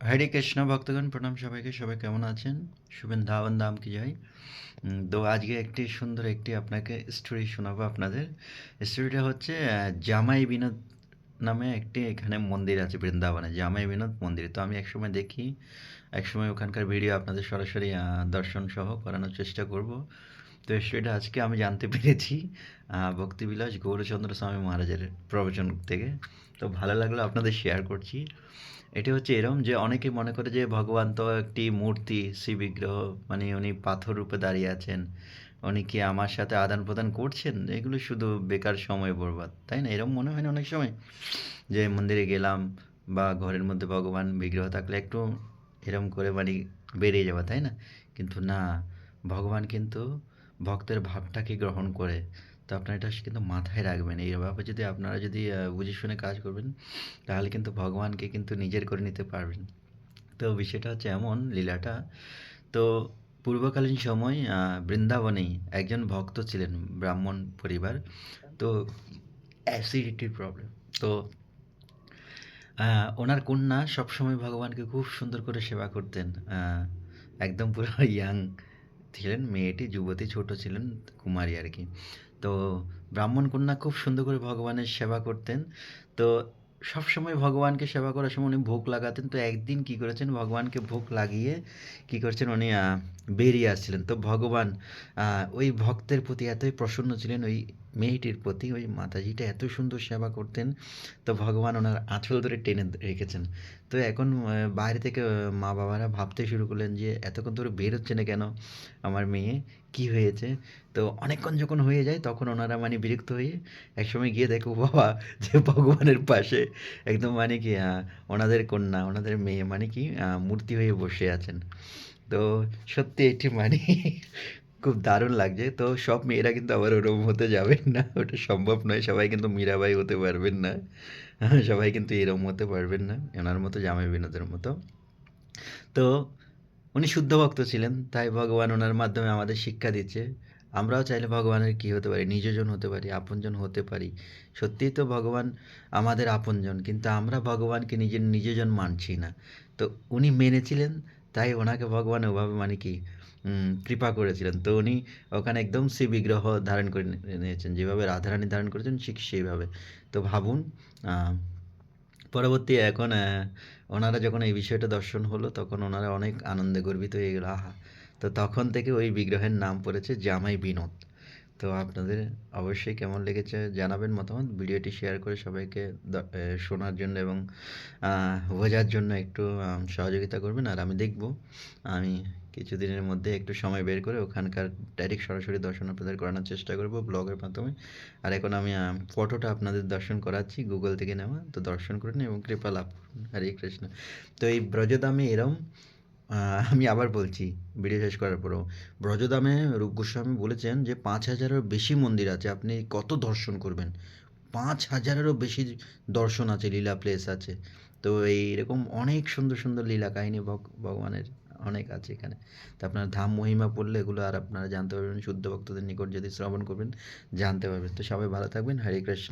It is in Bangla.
হরে কৃষ্ণ ভক্তগণ, প্রণাম সবাইকে। সবাই কেমন আছেন? শুভেন ধাওয়ান দাম কি যাই তো আজকে একটি সুন্দর একটি আপনাকে স্টোরি শোনাবো আপনাদের। স্টোরিটা হচ্ছে জামাই বিনোদ নামে একটি এখানে মন্দির আছে বৃন্দাবনে, জামাই বিনোদ মন্দির। তো আমি একসময় দেখি, একসময় ওখানকার ভিডিও আপনাদের সরাসরি দর্শন সহ করানোর চেষ্টা করব। তো সেটা আজকে আমি জানতে পেরেছি ভক্তিবিলাস গৌরচন্দ্র স্বামী মহারাজের প্রবচন থেকে। তো ভালো লাগল আপনাদের শেয়ার করছি। এটি হচ্ছে এরম যে অনেকে মনে করে যে ভগবান তো একটি মূর্তি শ্রী বিগ্রহ মানে উনি পাথর রূপে দাঁড়িয়ে আছেন। উনি কি আমার সাথে আদান প্রদান করছেন, এগুলো শুধু বেকার সময় বরবাদ, তাই না? এরকম মনে হয় না অনেক সময় যে মন্দিরে গেলাম বা ঘরের মধ্যে ভগবান বিগ্রহ থাকলে একটু এরম করে মানে বেরিয়ে যাওয়া, তাই না? কিন্তু না, ভগবান কিন্তু ভক্তের ভাবটাকে গ্রহণ করে। তো আপনারা এটা কিন্তু মাথায় রাখবেন। এইভাবে যদি আপনারা যদি বুঝে শুনে কাজ করবেন, তাহলে কিন্তু ভগবানকে কিন্তু নিজের করে নিতে পারবেন। তো বিষয়টা হচ্ছে এমন, লীলাটা। তো পূর্বকালীন সময় আহ, বৃন্দাবনেই একজন ভক্ত ছিলেন ব্রাহ্মণ পরিবার। তো অ্যাসিডিটির প্রবলেম তো ওনার কন্যা সবসময় ভগবানকে খুব সুন্দর করে সেবা করতেন। একদম পুরো ইয়াং ছিলেন মেয়েটি যুবতী ছোট ছিলেন কুমারী আর কি। তো ব্রাহ্মণ কন্যা খুব সুন্দর করে ভগবানের সেবা করতেন। তো সবসময় ভগবানকে সেবা করার সময় উনি ভোগ লাগাতেন। তো একদিন কি করেছেন? ভগবানকে ভোগ লাগিয়ে কি করেছেন? উনি বেরিয়ে আসছিলেন। তো ভগবান ওই ভক্তের প্রতি এতই প্রসন্ন ছিলেন, ওই মেয়েটির প্রতি ওই মাতাজিটা এত সুন্দর সেবা করতেন, তো ভগবান ওনার আঁচল ধরে টেনে রেখেছেন। তো এখন বাইরে থেকে মা বাবারা ভাবতে শুরু করলেন যে, এতক্ষণ ধরে বেরোচ্ছে না কেন আমার মেয়ে? কি হয়েছে? তো অনেকক্ষণ যখন হয়ে যায়, তখন ওনারা মানে বিরক্ত হয়ে একসময় গিয়ে দেখো, বাবা যে ভগবানের পাশে একদম মানে কি ওনাদের কন্যা, ওনাদের মেয়ে মানে কি মূর্তি হয়ে বসে আছেন। তো সত্যি এটি মানে খুব দারুণ লাগছে। তো সব মেয়েরা কিন্তু আবার ওরকম হতে যাবেন না। ওটা সম্ভব নয়। সবাই কিন্তু মীরাবাই হতে পারবেন না। সবাই কিন্তু এরকম হতে পারবেন না। ওনার মতো, জামাই বিনোদের মতো। তো উনি শুদ্ধ ভক্ত ছিলেন। তাই ভগবান ওনার মাধ্যমে আমাদের শিক্ষা দিচ্ছে। আমরাও চাইলে ভগবানের কী হতে পারি? নিজজন হতে পারি, আপনজন হতে পারি। সত্যিই তো ভগবান আমাদের আপনজন। কিন্তু আমরা ভগবানকে নিজের নিজজন মানছি না। তো উনি মেনেছিলেন। তাই ওনাকে ভগবান ওভাবে মানে কি কৃপা করেছিলেন। তো উনি ওখানে একদম শ্রী বিগ্রহ ধারণ করে নিয়েছেন। যেভাবে রাধারানী ধারণ করেছেন, ঠিক সেইভাবে। তো ভাবুন পরবর্তী এখন ওনারা যখন এই বিষয়টা দর্শন হলো, তখন ওনারা অনেক আনন্দে গর্বিত হয়ে গেল। আহা! তো তখন থেকে ওই বিগ্রহের নাম পড়েছে জামাই বিনোদ। তো আপনাদের অবশ্যই কেমন লেগেছে জানাবেন মতামত। ভিডিওটি শেয়ার করে সবাইকে শোনার জন্য এবং বোঝার জন্য একটু সহযোগিতা করবেন। আর আমি দেখব, আমি কিছুদিনের মধ্যে একটু সময় বের করে ওখানকার ডাইরেক্ট সরাসরি দর্শন আপনাদের করানোর চেষ্টা করব ব্লগের মাধ্যমে। আর এখন আমি ফটোটা আপনাদের দর্শন করাচ্ছি গুগল থেকে নেওয়া। তো দর্শন করে করুন এবং কৃপা লাভ করুন। হরে কৃষ্ণ। তো এই ব্রজদামে এরম আমি আবার বলছি, ভিডিও শেষ করার পরেও। ব্রজদামে রূপ গোস্বামী বলেছেন যে পাঁচ হাজারেরও বেশি মন্দির আছে, আপনি কত দর্শন করবেন? পাঁচ হাজারেরও বেশি দর্শন আছে, লীলা প্লেস আছে। তো এইরকম অনেক সুন্দর সুন্দর লীলা কাহিনী ভগ- ভগবানের অনেক আছে এখানে। তো আপনার ধাম মহিমা পড়লে এগুলো আর আপনারা জানতে পারবেন, শুদ্ধ ভক্তদের নিকট যদি শ্রবণ করবেন, জানতে পারবেন। তো সবাই ভালো থাকবেন। হরে কৃষ্ণ।